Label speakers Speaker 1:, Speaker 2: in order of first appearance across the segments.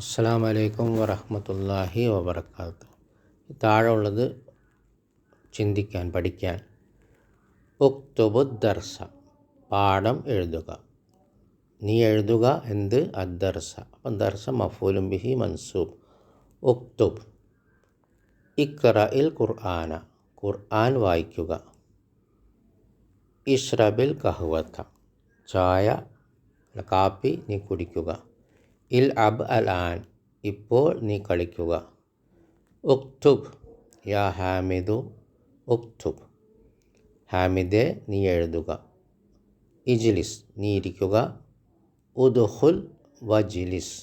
Speaker 1: അസ്സാം വലൈക്കും വറഹമത്തല്ലാഹി വബർക്കാത്തു താഴെ ഉള്ളത് ചിന്തിക്കാൻ പഠിക്കാൻ. ഉക്തുബു ദർസ പാഠം എഴുതുക. നീ എഴുതുക എന്ത്? അദ്ദർസ. അപ്പം ദർസ മഫൂലും ബിഹി മൻസൂബ്. ഉക്തുബ് ഇക്ര ഇൽ ഖുർആന ഖുർആൻ വായിക്കുക. ഇഷ്റബിൽ കഹുവത്ത ചായ കാപ്പി നീ കുടിക്കുക. ഇൽ അബ് അൽ ആൻ. ഇപ്പോൾ നീ കളിക്കുക. ഉക്തുബ്. യാ ഹാമിദു. ഉക്തുബ്. ഹാമിദെ നീ എഴുതുക. ഇജ്ലിസ്. നീ ഇരിക്കുക. ഉദുഹുൽ വജിലിസ്.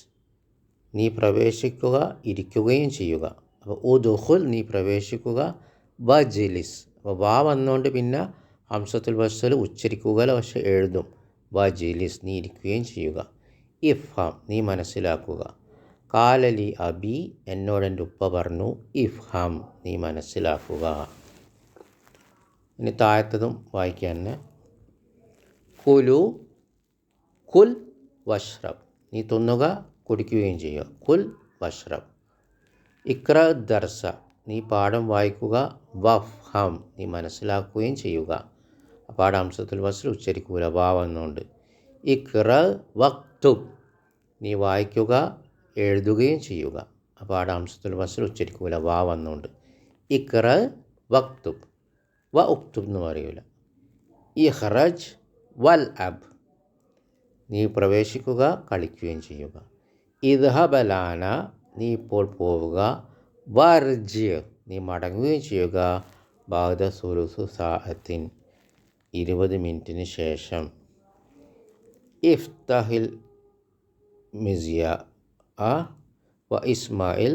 Speaker 1: നീ പ്രവേശിക്കുക ഇരിക്കുകയും ചെയ്യുക. അപ്പോൾ ഉദുഹുൽ നീ പ്രവേശിക്കുക വജിലിസ്. അപ്പോൾ വാ വന്നുകൊണ്ട് പിന്നെ ഹംസത്തുൽ വസ്സൽ ഉച്ചരിക്കുക പക്ഷെ എഴുതും. വജിലിസ്. നീ ഇരിക്കുകയും ചെയ്യുക. ഇഫ്ഹാം നീ മനസ്സിലാക്കുക. കാലലി അബി എന്നോട് എന്റെ ഉപ്പ പറഞ്ഞു ഇഫ്ഹാം നീ മനസ്സിലാക്കുക. ഇനി താഴത്തതും വായിക്കാൻ തന്നെ. കുലു കുൽ വഷ്റബ്. നീ തിന്നുക കുടിക്കുകയും ചെയ്യുക. കുൽ വഷ്റബ്. ഇക്ര ദർസ. നീ പാഠം വായിക്കുക വഫ്ഹം. നീ മനസ്സിലാക്കുകയും ചെയ്യുക. പാഠാംശത്തിൽ വസ്ത്രം ഉച്ചരിക്കൂല വാവെന്നുണ്ട് ഇക്ര ഇക്ര വക്തുബ് നീ വായിക്കുക എഴുതുകയും ചെയ്യുക. പാഠാംശത്തിൽ വസ്ത്രം ഉച്ചരിക്കൂല. വാ വന്നുകൊണ്ട് ഇക്ര വക്തുബ്. വ ഉക്തുബ് എന്ന് പറയൂല. ഇഹ്റജ് വൽ അബ്. നീ പ്രവേശിക്കുക കളിക്കുകയും ചെയ്യുക. ഇദ്ഹബലാന നീ ഇപ്പോൾ പോവുക. വർജ് നീ മടങ്ങുകയും ചെയ്യുക. ബാദ സുലുസു സാഹത്തിൻ ഇരുപത് മിനിറ്റിന് ശേഷം. ഇഫ്തഹിൽ മിസിയ ആ വ ഇസ്മായിൽ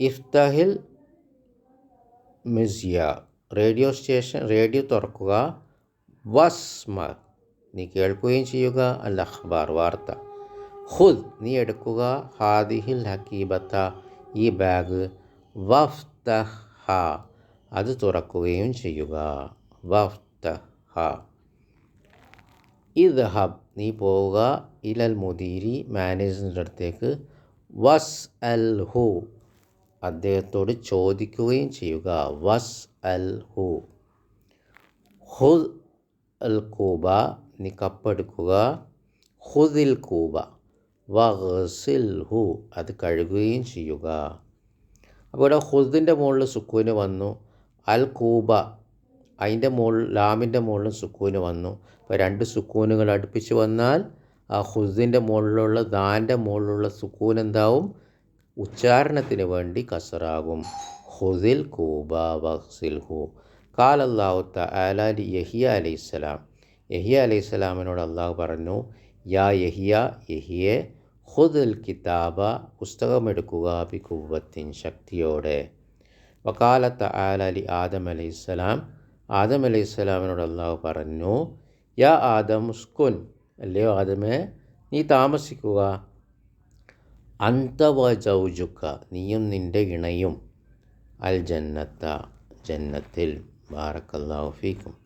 Speaker 1: ഇഫ്തഹിൽ മിസിയ റേഡിയോ സ്റ്റേഷൻ റേഡിയോ തുറക്കുക വസ്മ നീ കേൾക്കുകയും ചെയ്യുക അൽ അഖ്ബാർ വാർത്ത ഹുദ് നീ എടുക്കുക ഹാദിഹിൽ ഹക്കീബത്ത ഈ ബാഗ് വഫ്തഹ അത് തുറക്കുകയും ചെയ്യുക വഫ്തഹ ഇദ്ഹബ് നീ പോവുക ഇലൽ മുദീരി മാനേജറിന്റെ അടുത്തേക്ക്. വസ് അൽ ഹു അദ്ദേഹത്തോട് ചോദിക്കുകയും ചെയ്യുക. വസ് അൽ ഹു ഹുദ് അൽ കൂബ നീ കപ്പെടുക്കുക. ഹുദിൽ കൂബ വഹസിൽ ഹു അത് കഴുകുകയും ചെയ്യുക. അപ്പോൾ ഇവിടെ ഹുദിന്റെ മുകളിൽ സുക്കൂന് വന്നു. അൽ കൂബ അതിന്റെ മുകളിൽ ലാമിന്റെ മുകളിലും സുക്കൂന് വന്നു. അപ്പോൾ രണ്ട് സുക്കൂനുകൾ അടുപ്പിച്ച് വന്നാൽ ആ ഹുസിന്റെ മുകളിലുള്ള ദാന്റെ മുകളിലുള്ള സുക്കൂൻ എന്താവും? ഉച്ചാരണത്തിന് വേണ്ടി കസറാകും. ഹുസിൽ കൂബ വഹ്സിൽ ഹു കാലല്ലാഹു തആലാലി യഹിയ അലൈഹിസ്സലാം. യഹിയ അലൈഹിസ്സലാമിനോട് അള്ളാഹു പറഞ്ഞു യാ യഹിയ യഹിയെ ഹുദുൽ കിതാബ പുസ്തകമെടുക്കുക ബി കുവ്വത്തിൻ ശക്തിയോടെ വക്കാലത്ത് ആലലി ആദം അലൈഹിസ്സലാം ആദം അലൈഹി അലൈഹിസ്സലാമിനോട് അള്ളാഹു പറഞ്ഞു യാ ആദം സ്കുൻ അല്ലയോ ആദമേ നീ താമസിക്കുക. അന്തവ ജൗജുക്ക നീയും നിന്റെ ഇണയും. അൽ ജന്നത്ത ജന്നത്തിൽ. ബാറക്കല്ലാഹു ഫീക്കും.